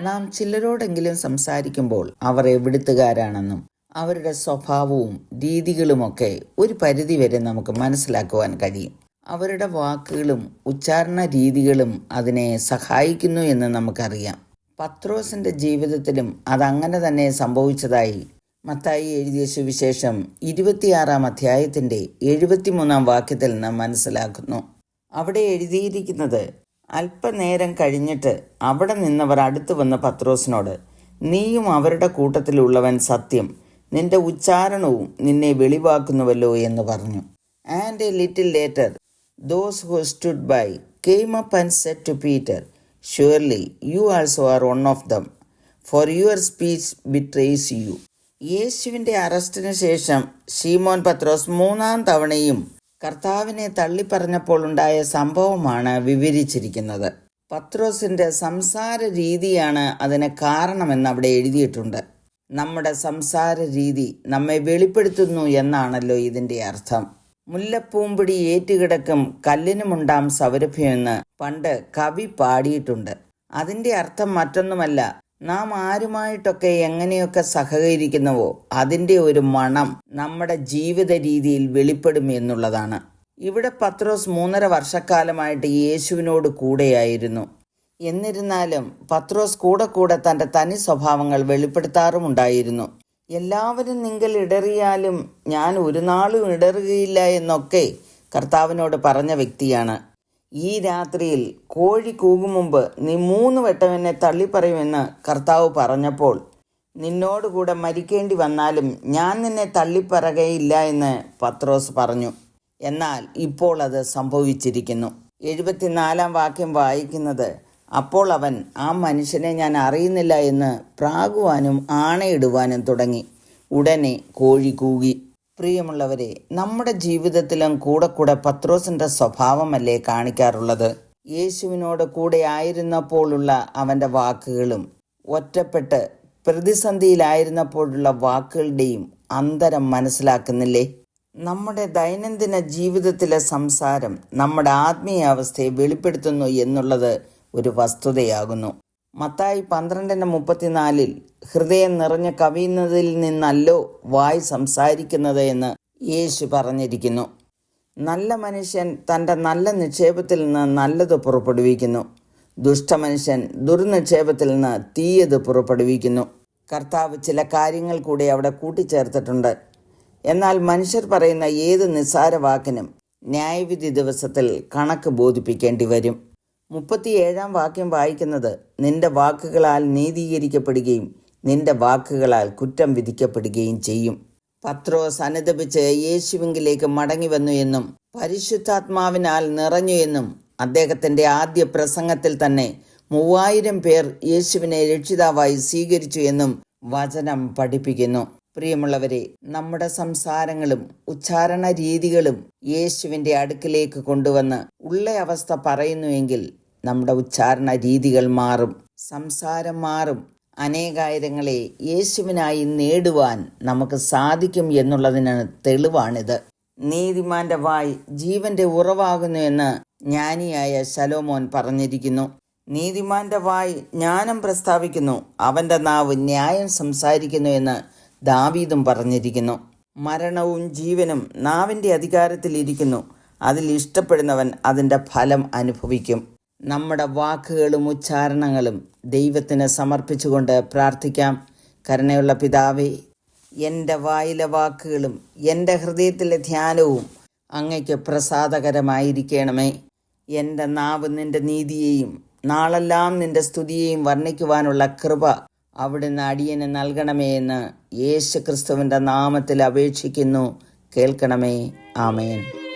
നാം ചിലരോടെങ്കിലും സംസാരിക്കുമ്പോൾ അവർ എവിടുത്തുകാരാണെന്നും അവരുടെ സ്വഭാവവും രീതികളുമൊക്കെ ഒരു പരിധിവരെ നമുക്ക് മനസ്സിലാക്കുവാൻ കഴിയും. അവരുടെ വാക്കുകളും ഉച്ചാരണ രീതികളും അതിനെ സഹായിക്കുന്നു എന്ന് നമുക്കറിയാം. പത്രോസിന്റെ ജീവിതത്തിലും അതങ്ങനെ തന്നെ സംഭവിച്ചതായി മത്തായി എഴുതിയ സുവിശേഷം ഇരുപത്തിയാറാം അധ്യായത്തിന്റെ എഴുപത്തിമൂന്നാം വാക്യത്തിൽ നാം മനസ്സിലാക്കുന്നു. അവിടെ എഴുതിയിരിക്കുന്നത് അല്പനേരം കഴിഞ്ഞിട്ട് അവിടെ നിന്നവർ അടുത്തു വന്ന പത്രോസിനോട് നീയും അവരുടെ കൂട്ടത്തിലുള്ളവൻ സത്യം. നിന്റെ ഉച്ചാരണവും നിന്നെ വെളിവാക്കുന്നുവല്ലോ എന്ന് പറഞ്ഞു. And a little later those who stood by came up and said to Peter surely you also are one of them for your speech betrays you യേശുവിന്റെ അറസ്റ്റിന് ശേഷം ഷീമോൻ പത്രോസ് മൂന്നാം തവണയും കർത്താവിനെ തള്ളിപ്പറഞ്ഞപ്പോൾ ഉണ്ടായ സംഭവമാണ് വിവരിച്ചിരിക്കുന്നത്. പത്രോസിന്റെ സംസാര രീതിയാണ് അതിന് കാരണമെന്ന് അവിടെ എഴുതിയിട്ടുണ്ട്. നമ്മുടെ സംസാര രീതി നമ്മെ വെളിപ്പെടുത്തുന്നു എന്നാണല്ലോ ഇതിന്റെ അർത്ഥം. മുല്ലപ്പൂമ്പിടി ഏറ്റുകിടക്കും കല്ലിനുമുണ്ടാം സൗരഭ്യമെന്ന് പണ്ട് കവി പാടിയിട്ടുണ്ട്. അതിന്റെ അർത്ഥം മറ്റൊന്നുമല്ല നാം ആരുമായിട്ടൊക്കെ എങ്ങനെയൊക്കെ സഹകരിക്കുന്നുവോ അതിന്റെ ഒരു മണം നമ്മുടെ ജീവിത രീതിയിൽ വെളിപ്പെടും എന്നുള്ളതാണ്. ഇവിടെ പത്രോസ് മൂന്നര വർഷക്കാലമായിട്ട് യേശുവിനോട് കൂടെയായിരുന്നു. എന്നിരുന്നാലും പത്രോസ് കൂടെ കൂടെ തന്റെ തനി സ്വഭാവങ്ങൾ വെളിപ്പെടുത്താറുമുണ്ടായിരുന്നു എല്ലാവരും നിങ്ങൾ ഇടറിയാലും ഞാൻ ഒരു നാളും ഇടറുകയില്ല എന്നൊക്കെ കർത്താവിനോട് പറഞ്ഞ വ്യക്തിയാണ്. ഈ രാത്രിയിൽ കോഴി കൂകും മുമ്പ് നീ മൂന്ന് വട്ടം എന്നെ തള്ളിപ്പറയുമെന്ന് കർത്താവ് പറഞ്ഞപ്പോൾ നിന്നോടുകൂടെ മരിക്കേണ്ടി വന്നാലും ഞാൻ നിന്നെ തള്ളിപ്പറകയില്ല എന്ന് പത്രോസ് പറഞ്ഞു. എന്നാൽ ഇപ്പോൾ അത് സംഭവിച്ചിരിക്കുന്നു. എഴുപത്തിനാലാം വാക്യം വായിക്കുന്നത് അപ്പോൾ അവൻ ആ മനുഷ്യനെ ഞാൻ അറിയുന്നില്ല എന്ന് പ്രാകുവാനും ആണയിടുവാനും തുടങ്ങി. ഉടനെ കോഴി കൂകി. പ്രിയമുള്ളവരെ നമ്മുടെ ജീവിതത്തിലും കൂടെ കൂടെ പത്രോസിന്റെ സ്വഭാവമല്ലേ കാണിക്കാറുള്ളത്? യേശുവിനോട് കൂടെ ആയിരുന്നപ്പോഴുള്ള അവന്റെ വാക്കുകളും ഒറ്റപ്പെട്ട് പ്രതിസന്ധിയിലായിരുന്നപ്പോഴുള്ള വാക്കുകളുടെയും അന്തരം മനസ്സിലാക്കുന്നില്ലേ? നമ്മുടെ ദൈനംദിന ജീവിതത്തിലെ സംസാരം നമ്മുടെ ആത്മീയാവസ്ഥയെ വെളിപ്പെടുത്തുന്നു എന്നുള്ളത് ഒരു വസ്തുതയാകുന്നു. മത്തായി പന്ത്രണ്ടിന് മുപ്പത്തിനാലിൽ ഹൃദയം നിറഞ്ഞ കവിയുന്നതിൽ നിന്നല്ലോ വായ് സംസാരിക്കുന്നത് എന്ന് യേശു പറഞ്ഞിരിക്കുന്നു. നല്ല മനുഷ്യൻ തന്റെ നല്ല നിക്ഷേപത്തിൽ നിന്ന് നല്ലത് പുറപ്പെടുവിക്കുന്നു. ദുഷ്ടമനുഷ്യൻ ദുർനിക്ഷേപത്തിൽ നിന്ന് തീയത് പുറപ്പെടുവിക്കുന്നു. കർത്താവ് ചില കാര്യങ്ങൾ കൂടി അവിടെ കൂട്ടിച്ചേർത്തിട്ടുണ്ട്. എന്നാൽ മനുഷ്യർ പറയുന്ന ഏത് നിസ്സാര വാക്കിനും ന്യായവിധി ദിവസത്തിൽ കണക്ക് ബോധിപ്പിക്കേണ്ടി വരും. മുപ്പത്തിയേഴാം വാക്യം വായിക്കുന്നത് നിന്റെ വാക്കുകളാൽ നീതീകരിക്കപ്പെടുകയും നിന്റെ വാക്കുകളാൽ കുറ്റം വിധിക്കപ്പെടുകയും ചെയ്യും. പത്രോ അനുദപിച്ച് യേശുവിങ്കിലേക്ക് മടങ്ങി വന്നു എന്നും പരിശുദ്ധാത്മാവിനാൽ നിറഞ്ഞു എന്നും അദ്ദേഹത്തിന്റെ ആദ്യ പ്രസംഗത്തിൽ തന്നെ മൂവായിരം പേർ യേശുവിനെ രക്ഷിതാവായി സ്വീകരിച്ചു എന്നും വചനം പഠിപ്പിക്കുന്നു. പ്രിയമുള്ളവരെ നമ്മുടെ സംസാരങ്ങളും ഉച്ചാരണ രീതികളും യേശുവിന്റെ അടുക്കിലേക്ക് കൊണ്ടുവന്ന് ഉള്ള അവസ്ഥ പറയുന്നുവെങ്കിൽ നമ്മുടെ ഉച്ചാരണ രീതികൾ മാറും സംസാരം മാറും. അനേകായിരങ്ങളെ യേശുവിനായി നേടുവാൻ നമുക്ക് സാധിക്കും എന്നുള്ളതിന് തെളിവാണിത്. നീതിമാന്റെ വായ് ജീവന്റെ ഉറവാകുന്നു എന്ന് ജ്ഞാനിയായ ശലോമോൻ പറഞ്ഞിരിക്കുന്നു. നീതിമാന്റെ വായ് ജ്ഞാനം പ്രസ്താവിക്കുന്നു. അവന്റെ നാവ് ന്യായം സംസാരിക്കുന്നു എന്ന് ദാവീദും പറഞ്ഞിരിക്കുന്നു മരണവും ജീവനും നാവിന്റെ അധികാരത്തിലിരിക്കുന്നു അതിൽ ഇഷ്ടപ്പെടുന്നവൻ അതിന്റെ ഫലം അനുഭവിക്കും. നമ്മുടെ വാക്കുകളും ഉച്ചാരണങ്ങളും ദൈവത്തിന് സമർപ്പിച്ചുകൊണ്ട് പ്രാർത്ഥിക്കാം. കരുണയുള്ള പിതാവേ എന്റെ വായിലെ വാക്കുകളും എന്റെ ഹൃദയത്തിലെ ധ്യാനവും അങ്ങയ്ക്ക് പ്രസാദകരമായിരിക്കണമേ. എന്റെ നാവ് നിന്റെ നീതിയെയും നാളെല്ലാം നിന്റെ സ്തുതിയെയും വർണിക്കുവാനുള്ള കൃപ അവിടുന്ന് അടിയന് നൽകണമേ എന്ന് യേശു ക്രിസ്തുവിന്റെ നാമത്തിൽ അപേക്ഷിക്കുന്നു. കേൾക്കണമേ. ആമേൻ.